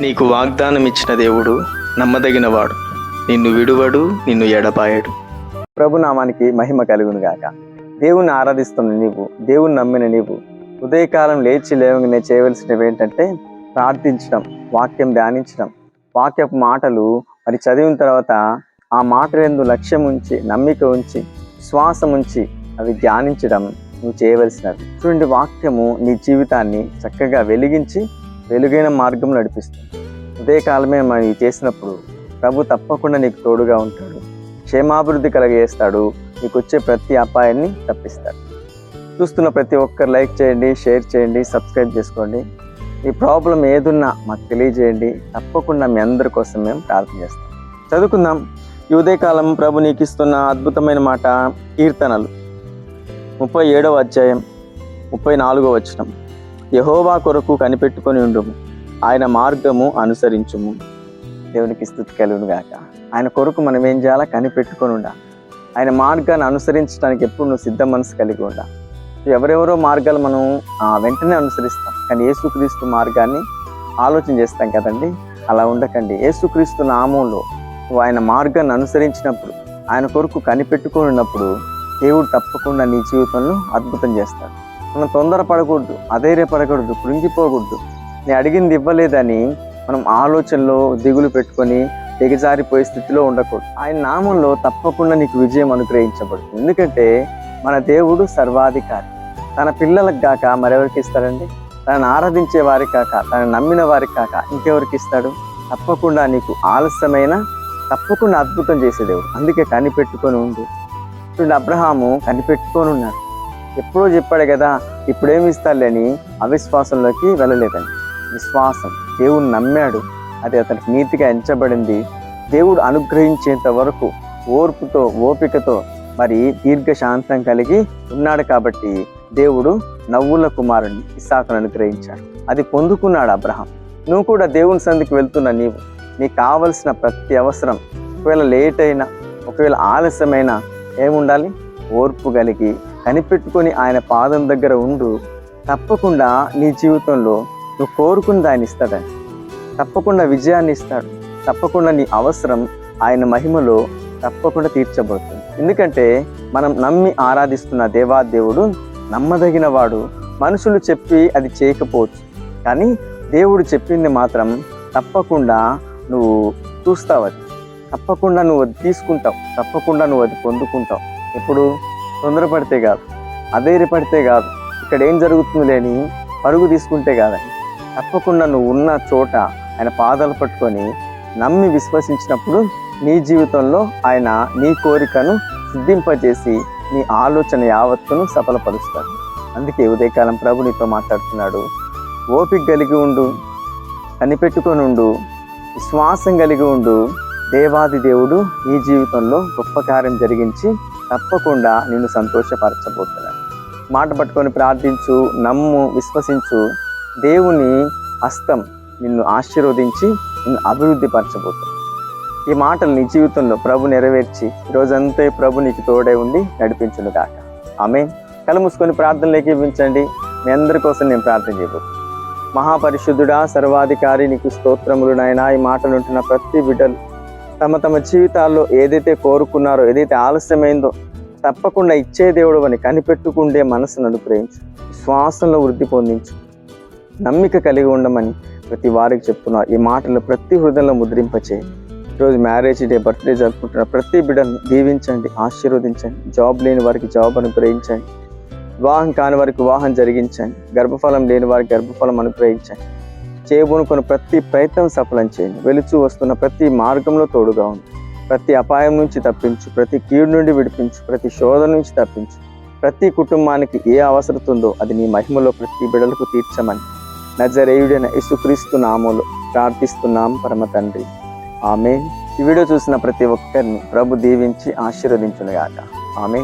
నీకు వాగ్దానం ఇచ్చిన దేవుడు నమ్మదగినవాడు. నిన్ను విడువడు నిన్ను ఎడపాయడు ప్రభునామానికి మహిమ కలుగును గాక. దేవుణ్ణి ఆరాధిస్తున్న నీవు దేవుణ్ణి నమ్మిన నీవు ఉదయకాలం లేచి లేవగానే చేయవలసినవి ఏంటంటే ప్రార్థించడం వాక్యం ధ్యానించడం. వాక్యపు మాటలు మరి చదివిన తర్వాత ఆ మాటలందు లక్ష్యం ఉంచి నమ్మిక ఉంచి విశ్వాసం ఉంచి అవి ధ్యానించడం నువ్వు చేయవలసినవి. చూడండి వాక్యము నీ జీవితాన్ని చక్కగా వెలిగించి వెలుగైన మార్గం నడిపిస్తుంది. ఉదయకాలమే మనం చేసినప్పుడు ప్రభు తప్పకుండా నీకు తోడుగా ఉంటాడు. క్షేమాభివృద్ధి కలగజేస్తాడు. నీకు వచ్చే ప్రతి అపాయాన్ని తప్పిస్తాడు. చూస్తున్న ప్రతి ఒక్కరు లైక్ చేయండి షేర్ చేయండి సబ్స్క్రైబ్ చేసుకోండి. మీ ప్రాబ్లం ఏదున్నా మాకు తెలియజేయండి. తప్పకుండా మీ అందరి కోసం మేము ప్రార్థన చేస్తాం. చదువుకుందాం. ఈ ఉదయకాలం ప్రభు నీకు ఇస్తున్న అద్భుతమైన మాట కీర్తనలు. ముప్పై ఏడవ అధ్యాయం ముప్పై నాలుగో వచనం. యహోవా కొరకు కనిపెట్టుకొని ఉండుము. ఆయన మార్గము అనుసరించుము. దేవునికి స్థుతి కలుగును గాక. ఆయన కొరకు మనం ఏం చేయాలా? కనిపెట్టుకొని ఉండాలి. ఆయన మార్గాన్ని అనుసరించడానికి ఎప్పుడు నువ్వు సిద్ధ మనసు కలిగి ఉండాలి. ఎవరెవరో మార్గాలు మనం ఆ, వెంటనే అనుసరిస్తాం. కానీ యేసుక్రీస్తు మార్గాన్ని ఆలోచన చేస్తాం కదండి? అలా ఉండకండి. యేసుక్రీస్తు నామంలో ఆయన మార్గాన్ని అనుసరించినప్పుడు ఆయన కొరకు కనిపెట్టుకొని ఉన్నప్పుడు దేవుడు తప్పకుండా నీ జీవితంలో అద్భుతం చేస్తాడు. మనం తొందరపడకూడదు అధైర్యపడకూడదు కృంగిపోకూడదు. నేను అడిగింది ఇవ్వలేదని మనం ఆలోచనలో దిగులు పెట్టుకొని దిగజారిపోయే స్థితిలో ఉండకూడదు. ఆయన నామంలో తప్పకుండా నీకు విజయం అనుగ్రహించబడుతుంది. ఎందుకంటే మన దేవుడు సర్వాధికారి. తన పిల్లలకు కాక మరెవరికి ఇస్తాడండి? తనను ఆరాధించే వారికి కాక తను నమ్మిన వారికి కాక ఇంకెవరికి ఇస్తాడు? తప్పకుండా నీకు ఆలస్యమైన తప్పకుండా అద్భుతం చేసే దేవుడు. అందుకే కనిపెట్టుకొని ఉండు. అబ్రహాము కనిపెట్టుకొని ఉన్నాడు. ఎప్పుడో చెప్పాడు కదా ఇప్పుడేమి ఇస్తాడులేని అవిశ్వాసంలోకి వెళ్ళలేదండి. విశ్వాసం. దేవుని నమ్మాడు. అది అతనికి నీతిగా ఎంచబడింది. దేవుడు అనుగ్రహించేంత వరకు ఓర్పుతో ఓపికతో మరి దీర్ఘశాంతం కలిగి ఉన్నాడు కాబట్టి దేవుడు నవ్వుల కుమారుని ఇస్సాకును అనుగ్రహించాడు. అది పొందుకున్నాడు అబ్రహం. నువ్వు కూడా దేవుని సందికి వెళ్తున్న నీవు. నీకు కావలసిన ప్రతి అవసరం ఒకవేళ లేట్ అయినా ఒకవేళ ఆలస్యమైనా ఏముండాలి? ఓర్పు కలిగి కనిపెట్టుకొని ఆయన పాదం దగ్గర ఉండు తప్పకుండా నీ జీవితంలో నువ్వు కోరుకున్న దాన్ని ఇస్తాడని. తప్పకుండా విజయాన్ని ఇస్తాడు. తప్పకుండా నీ అవసరం ఆయన మహిమలో తప్పకుండా తీర్చబడుతుంది. ఎందుకంటే మనం నమ్మి ఆరాధిస్తున్న దేవాదేవుడు నమ్మదగిన వాడు మనుషులు చెప్పి అది చేయకపోవచ్చు. కానీ దేవుడు చెప్పింది మాత్రం తప్పకుండా నువ్వు చూస్తావు అది తప్పకుండా నువ్వు అది తీసుకుంటావు. తప్పకుండా నువ్వు అది పొందుకుంటావు. ఎప్పుడు? తొందరపడితే కాదు అధైర్యపడితే కాదు. ఇక్కడ ఏం జరుగుతుంది లేని పరుగు తీసుకుంటే కాదని. తప్పకుండా నువ్వు ఉన్న చోట ఆయన పాదాలు పట్టుకొని నమ్మి విశ్వసించినప్పుడు నీ జీవితంలో ఆయన నీ కోరికను సిద్ధింపజేసి నీ ఆలోచన యావత్తును సఫలపరుస్తాడు. అందుకే ఉదయకాలం ప్రభు నీతో మాట్లాడుతున్నాడు. ఓపిక కలిగి ఉండు కనిపెట్టుకొని ఉండు విశ్వాసం కలిగి ఉండు. దేవాది దేవుడు నీ జీవితంలో గొప్ప కార్యం జరిగించి తప్పకుండా నిన్ను సంతోషపరచబోతున్నాను. మాట పట్టుకొని ప్రార్థించు నమ్ము విశ్వసించు. దేవుని హస్తం నిన్ను ఆశీర్వదించి నిన్ను అభివృద్ధి పరచబోతున్నాను ఈ మాటలు నీ జీవితంలో ప్రభు నెరవేర్చి ఈ రోజంతా ప్రభు నీకు తోడే ఉండి నడిపించును కాక ఆమె కళ్ళు మూసుకొని ప్రార్థనలోకి ఇవ్వించండి. మీ అందరి కోసం నేను ప్రార్థన చేయబోతున్నాను. మహాపరిశుద్ధుడా సర్వాధికారి నీకు స్తోత్రములు నాయన. ఈ మాటలు ఉంటున్న ప్రతి బిడ్డలు తమ తమ జీవితాల్లో ఏదైతే కోరుకున్నారో ఏదైతే ఆలస్యమైందో తప్పకుండా ఇచ్చే దేవుడు అని కనిపెట్టుకుండే మనసును అనుగ్రహించు శ్వాసంలో వృద్ధి పొందించు. నమ్మిక కలిగి ఉండమని ప్రతి వారికి చెప్తున్నా. ఈ మాటలు ప్రతి హృదయంలో ముద్రింపచేయి. ఈరోజు మ్యారేజ్ డే బర్త్డే జరుపుకుంటున్న ప్రతి బిడ్డను దీవించండి ఆశీర్వదించండి జాబ్ లేని వారికి జాబ్ అనుగ్రహించండి వివాహం కాని వారికి వివాహం జరిగించండి గర్భఫలం లేని వారికి గర్భఫలం అనుగ్రహించండి. చేయబోనుకున్న ప్రతి ప్రయత్నం సఫలం చేయండి. వెలుచు వస్తున్న ప్రతి మార్గంలో తోడుగా ఉంది ప్రతి అపాయం నుంచి తప్పించు. ప్రతి కీడు నుండి విడిపించు. ప్రతి శోధన నుంచి తప్పించు. ప్రతి కుటుంబానికి ఏ అవసరం ఉందో అది నీ మహిమలో ప్రతి బిడలకు తీర్చమని నజరేయుడైన యేసుక్రీస్తు నామలు ప్రార్థిస్తున్నాం పరమ తండ్రి. ఆమె ఈ వీడియో చూసిన ప్రతి ఒక్కరిని ప్రభు దీవించి ఆశీర్వదించునుగాక. ఆమె